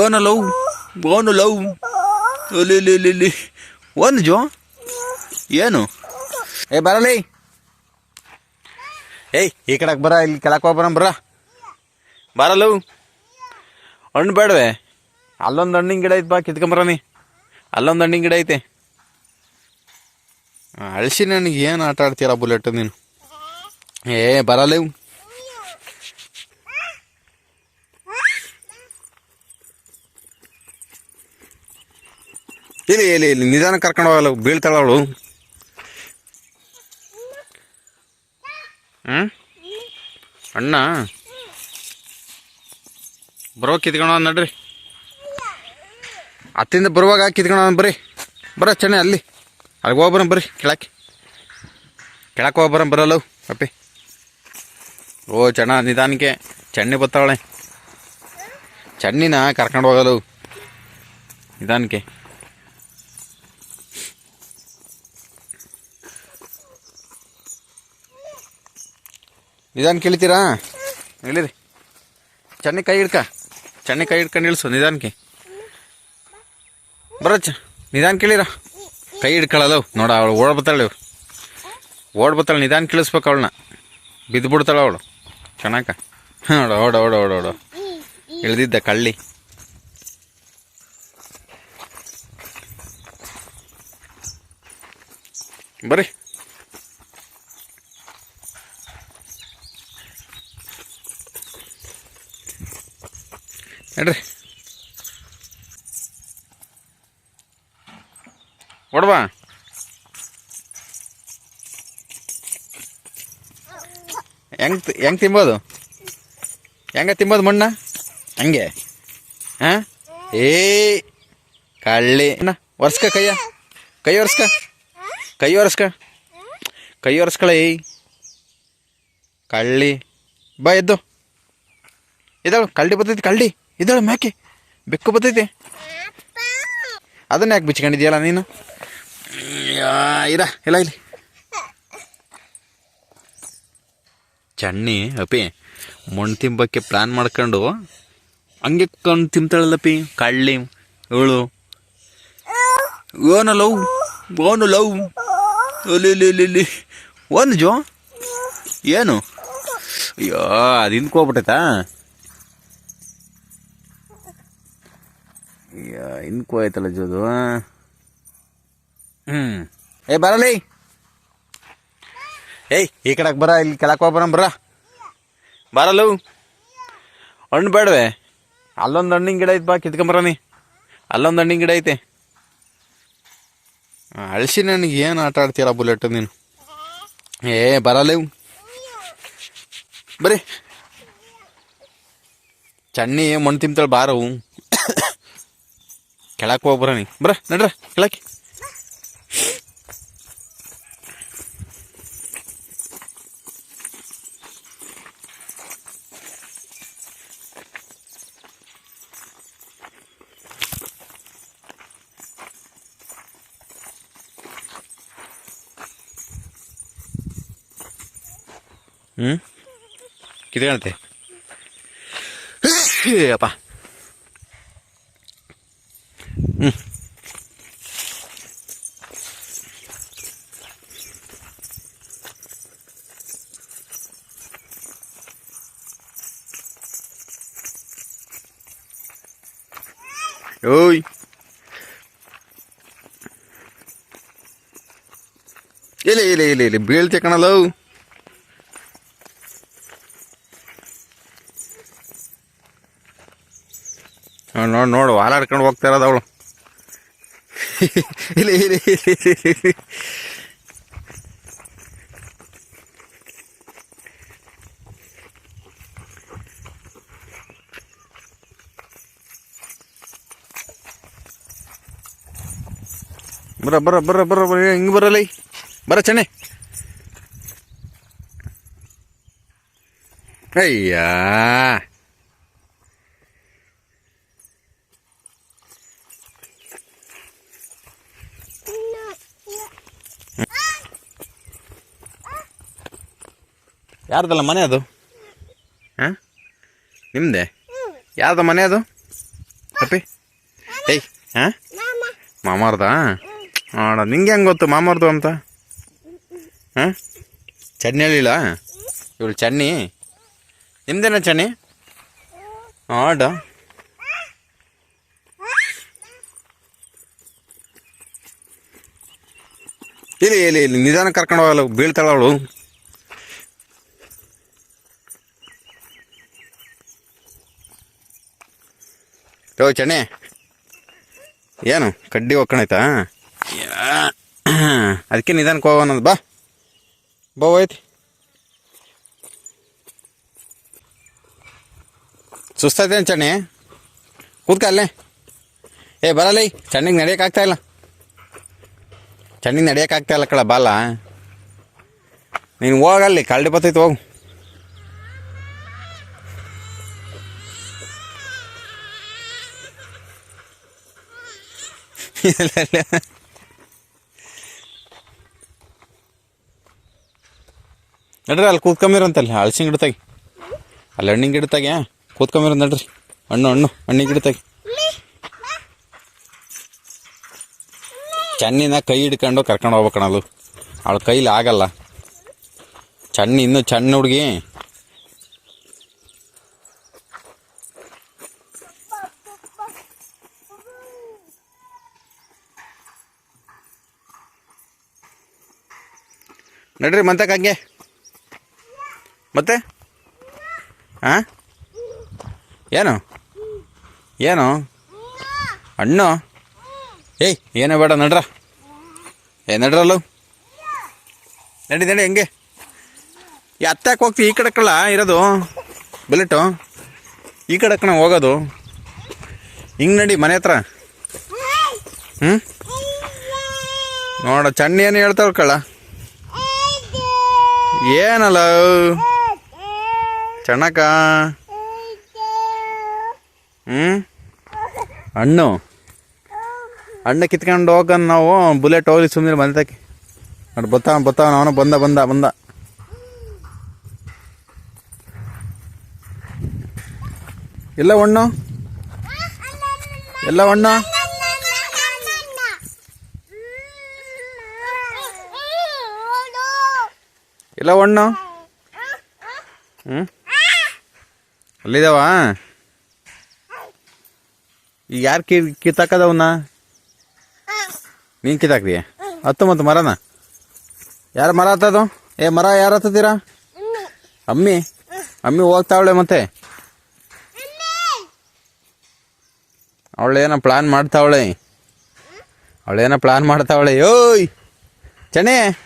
ಓನ love ಓನು love ಅಲ್ಲಿ ಇಲ್ಲಿ ಇಲ್ಲಿ ಒಂದು ಜೋ ಏನು ಏ ಬರಲಿ ಏಯ್ ಈ ಕಡೆಗೆ ಬರ, ಇಲ್ಲಿ ಕೆಳಕ್ಕೆ ಹೋಗ್ಬರ ಬರ ಬರಲು ಹಣ್ಣು ಬೇಡವೆ. ಅಲ್ಲೊಂದು ಹಣ್ಣಿನ ಗಿಡ ಐತೆ ಬಾ ಕಿತ್ಕೊಂಬರನಿ ಅಲ್ಲೊಂದು ಹಣ್ಣಿನ ಗಿಡ ಐತೆ. ಅಳ್ಸಿ ನನಗೆ ಏನು ಆಟ ಆಡ್ತೀರ ಬುಲೆಟ್ ನೀನು? ಏ ಬರಲ್ಲ ಇಲ್ಲಿ ಇಲ್ಲಿ ಇಲ್ಲಿ ನಿಧಾನ ಕರ್ಕೊಂಡು ಹೋಗಲ್ಲ, ಬೀಳ್ತಾಳ ಅವಳು. ಅಣ್ಣ? ಬರೋ ಕಿತ್ಕೊಂಡು ನಡ್ರಿ. ಅತ್ತಿಂದ ಬರುವಾಗ ಕಿತ್ಕೊಂಡು ಬರ್ರಿ. ಬರ ಚೆನ್ನ ಅಲ್ಲಿ. ಅಲ್ಲಿಗೆ ಹೋಗ್ಬರ ಬರ್ರಿ, ಕೆಳಕ್ಕೆ. ಕೆಳಕ್ಕೆ ಹೋಗ್ಬರ ಬರಲ್ಲ ಅಪ್ಪಿ. ಓ ಚೆನ್ನ ನಿಧಾನಕ್ಕೆ. ಚಣ್ಣಿ ಬರ್ತಾವಳೆ ಚಣ್ಣಿನ ಕರ್ಕೊಂಡು ಹೋಗಲ್ಲ ನಿಧಾನಕ್ಕೆ. ನಿಧಾನ ಕೇಳ್ತೀರಾ? ಹೇಳಿರಿ ಚನ್ನಿ ಕೈ ಹಿಡ್ಕ. ಚನ್ನಿ ಕೈ ಹಿಡ್ಕೊಂಡು ಇಳಿಸು ನಿಧಾನಕ್ಕೆ. ಬರೋ ಚ ನಿಧಾನ ಕೇಳಿರ. ಕೈ ಹಿಡ್ಕೊಳ್ಳಲ್ಲವ್ ನೋಡ, ಅವಳು ಓಡ್ ಬತ್ತಾಳೆ ಇವ್ರು. ಓಡ್ ಬತ್ತಾಳೆ ನಿಧಾನ ಕೇಳಿಸ್ಬೇಕು ಅವಳನ್ನ. ಬಿದ್ದು ಬಿಡ್ತಾಳೆ ಅವಳು ಚೆನ್ನಾಕ ನೋಡ, ಓಡ ಓಡ ಓಡ ಓಡ. ಇಳಿದಿದ್ದ ಕಳ್ಳಿ. ಬರ್ರಿ ನಡ್ರಿ. ಹೊಡ್ಬಾ ಹೆಂಗ್ ಹೆಂಗ್ ತಿಂಬೋದು ಹೆಂಗ ತಿಂಬೋದು ಮಣ್ಣ? ಹಂಗೆ. ಹಾ? ಏ, ಕಳ್ಳಿ. ಅಣ್ಣ, ಒರ್ಸ್ಕ ಕೈಯ. ಕೈ ಒರ್ಸ್ಕ. ಕೈ ಒರ್ಸ್ಕ. ಕೈ ಒರ್ಸ್ಕಳೆ ಏಯ್ ಕಳ್ಳಿ. ಬಾ ಎದ್ದು. ಇದಾಳು ಕಳ್ಳಿ ಬರ್ತೈತಿ, ಕಳ್ಳಿ. ಇದಾಳು ಮ್ಯಾಕೆ? ಬೆಕ್ಕು ಬತ್ತೈತೆ ಅದನ್ನ ಯಾಕೆ ಬಿಚ್ಕೊಂಡಿದ್ಯಲ್ಲ ನೀನು? ಇರ ಇಲ್ಲ ಇಲ್ಲಿ. ಚಣ್ಣಿ ಅಪಿ ಮಣ್ಣು ತಿಂಬಕ್ಕೆ ಪ್ಲಾನ್ ಮಾಡ್ಕೊಂಡು ಹಂಗೆ ಕಣ್ಣು ತಿಂತಾಳಲ್ಲಪ್ಪಿ ಕಳ್ಳಿ ಇವಳು ಓನ ಲವ್, ಓನು ಲವ್. ಇಲ್ಲಿ ಒಂದು ಜೋ ಏನು? ಅಯ್ಯೋ ಅದು ಹಿಂದ್ಕೋ ಆಯ್ತಲ್ಲ ಜೋದು ಹ್ಞೂ ಏ ಬರಲಿ. ಏಯ್ ಈ ಕಡೆಗೆ ಬರ ಇಲ್ಲಿ ಕೆಳಕ್ಕೆ ಹೋಗ್ಬರ ಬರ. ಬರಲು. ಹಣ್ಣು ಬೇಡವೆ. ಅಲ್ಲೊಂದು ಹಣ್ಣಿನ ಗಿಡ ಐತೆ ಬಾ ಕಿತ್ಕೊಂಬರನಿ ಅಲ್ಲೊಂದು ಹಣ್ಣಿನ ಗಿಡ ಐತೆ. ಅಳಿಸಿ ನನಗೆ ಏನು ಆಟ ಆಡ್ತೀರ ಬುಲೆಟ್ ನೀನು? ಏ ಬರಲ್ಲ ಬರೀ. ಚಣ್ಣಿ ಮಣ್ಣು ತಿಂತಾಳೆ ಬಾರವು ಕೆಳಕ್ಕೆ ಹೋಗ್ಬರ ನೀ ಬರ ನಡ್ರ ಕೆಳಕ್ಕೆ. ಹ್ಞೂ ಕಿತ್ಕೊಳತೆ ಅಪ್ಪ. ಓಯ್ ಇಲ್ಲ ಇಲ್ಲ ಇಲ್ಲ ಇಲ್ಲ ಬೀಳ್ತೆ ಕಣಲ್ಲ ನೋಡ್ ನೋಡು ಹಾಲಾಡ್ಕೊಂಡು ಹೋಗ್ತಾ ಇರೋದು ಅವಳು ಇಲ್ಲ ಇಲ್ಲ ಇಲ್ಲ, ಬರ ಬರ ಬರ ಬರ ಬರ ಹಿಂಗೆ ಬರಲ್ಲ ಬರ ಚೆನ್ನೆ. ಅಯ್ಯಾ. ಯಾರ್ದಲ್ಲ ಮನೆ ಅದು? ಹಾಂ? ನಿಮ್ಮದೆ ಯಾರ್ದ ಮನೆ ಅದು? ಅಪ್ಪಿ? ಏಯ್ ಹಾಂ? ಮಾಮಾರ್ದ? ಆಡ, ನಿಂಗೆ ಹೆಂಗೆ ಗೊತ್ತು? ಮಾಮರ್ದು ಅಂತ? ಹಾಂ? ಚಟ್ನಿ ಹೇಳಿಲ್ಲ ಇವಳು ಚಟ್ನಿ? ನಿಮ್ದೇನ ಚಟ್ನಿ? ಆಡ. ಇಲ್ಲಿ ಇಲ್ಲಿ ಇಲ್ಲಿ, ನಿಧಾನ ಕರ್ಕೊಂಡು ಹೋಗಲ್ಲ, ಬೀಳ್ತಾಳ ಅವಳು. ಯೋ ಚಣೆ ಏನು, ಕಡ್ಡಿ ಒಕ್ಕಣೈತಾ? ಅದಕ್ಕೆ ನಿಧಾನಕ್ಕೆ ಹೋಗೋಣ ಬಾ. ಬಾ ಹೋಯ್ತಿ. ಸುಸ್ತೈತೇನು ಚಣ್ಣಿ? ಕೂತ್ಕ ಅಲ್ಲೇ. ಏ ಬರಲ್ಲ ಚಣ್ಣಿಗೆ ನಡೆಯೋಕ್ಕಾಗ್ತಾ ಇಲ್ಲ. ಚಣ್ಣಿಗೆ ನಡೆಯೋಕ್ಕಾಗ್ತಾ ಇಲ್ಲ ಕಳ ಬಾಲ. ನೀನು ಹೋಗಲ್ಲಿ ಕಳ್ಳಿ ಬರ್ತೈತೆ ಹೋಗು. ಇಲ್ಲ, ನಡ್ರಿ ಅಲ್ಲಿ ಕೂತ್ಕೊಂಬಿರಂತಲ್ಲಿ ಹಳ್ಸಿನ ಗಿಡತಾಗಿ ಅಲ್ಲಿ ಹಣ್ಣಿನ ಗಿಡತಾಗೆ ಕೂತ್ಕೊಂಬಿರ ನಡ್ರಿ. ಹಣ್ಣು ಹಣ್ಣು, ಹಣ್ಣಿನ ಗಿಡತಾಗೆ ಚೆನ್ನಿನ ಕೈ ಹಿಡ್ಕೊಂಡು ಕರ್ಕೊಂಡು ಹೋಗ್ಬೇಕಣಲು ಅವಳ ಕೈಲಿ ಆಗಲ್ಲ. ಚೆನ್ನ ಇನ್ನೂ ಚೆನ್ನ ಹುಡುಗಿ. ನಡ್ರಿ ಮಂತಕ್ಕೆ ಮತ್ತೆ? ಹಾಂ ಏನು? ಏನು? ಅಣ್ಣು? ಏಯ್ ಏನೋ ಬೇಡ ನಡ್ರ. ಏ ನಡ್ರಲ್ಲು? ನಡಿ ನಡಿ ಹೆಂಗೆ. ಈ ಹೋಗ್ತೀವಿ ಹೋಗ್ತಿ ಈ ಕಡೆ ಕಳ್ಳ ಇರೋದು. ಬುಲೆಟು ಈ ಕಡೆ ಕಣ ಹೋಗೋದು. ಹಿಂಗೆ ನಡಿ ಮನೆ ಹತ್ರ. ಹ್ಞೂ ನೋಡ ಚಣ್ಣ ಏನು ಹೇಳ್ತಾವ ಕಳ್ಳ? ಏನಲ್ಲ ಚೆನ್ನಕ ಹ್ಞೂ ಹಣ್ಣು ಹಣ್ಣು ಕಿತ್ಕೊಂಡು ಹೋಗನ್ ನಾವು ಬುಲೆಟ್ ಹೋಗ್ಲಿ ಸುಮ್ಮನೆ ಬಂದಕ್ಕೆ ನೋಡಿ ಬತ್ತಾವ ಬತ್ತಾವ ಅವನು ಬಂದ ಬಂದ ಬಂದ ಎಲ್ಲ ಹಣ್ಣು ಎಲ್ಲ ಹಣ್ಣು ಎಲ್ಲ ಹಣ್ಣು ಹ್ಞೂ ಅಲ್ಲಿದಾವ? ಈಗ ಯಾರು ಕಿ ಕಿತ್ತಾಕದವನ್ನ ನೀನು ಕಿತ್ತಾಕ್ದಿ ಹತ್ತು ಮತ್ತು ಮರನ? ಯಾರು ಮರ ಹತ್ತದು? ಏ, ಮರ ಯಾರು ಹತ್ತತೀರಾ? ಅಮ್ಮಿ? ಅಮ್ಮಿ ಹೋಗ್ತಾವಳೆ ಮತ್ತೆ? ಅವಳೇನೋ ಪ್ಲಾನ್ ಮಾಡ್ತಾವಳೆ. ಅವಳೇನೋ ಪ್ಲಾನ್ ಮಾಡ್ತಾವಳೆ. ಓಯ್! ಚಣೆ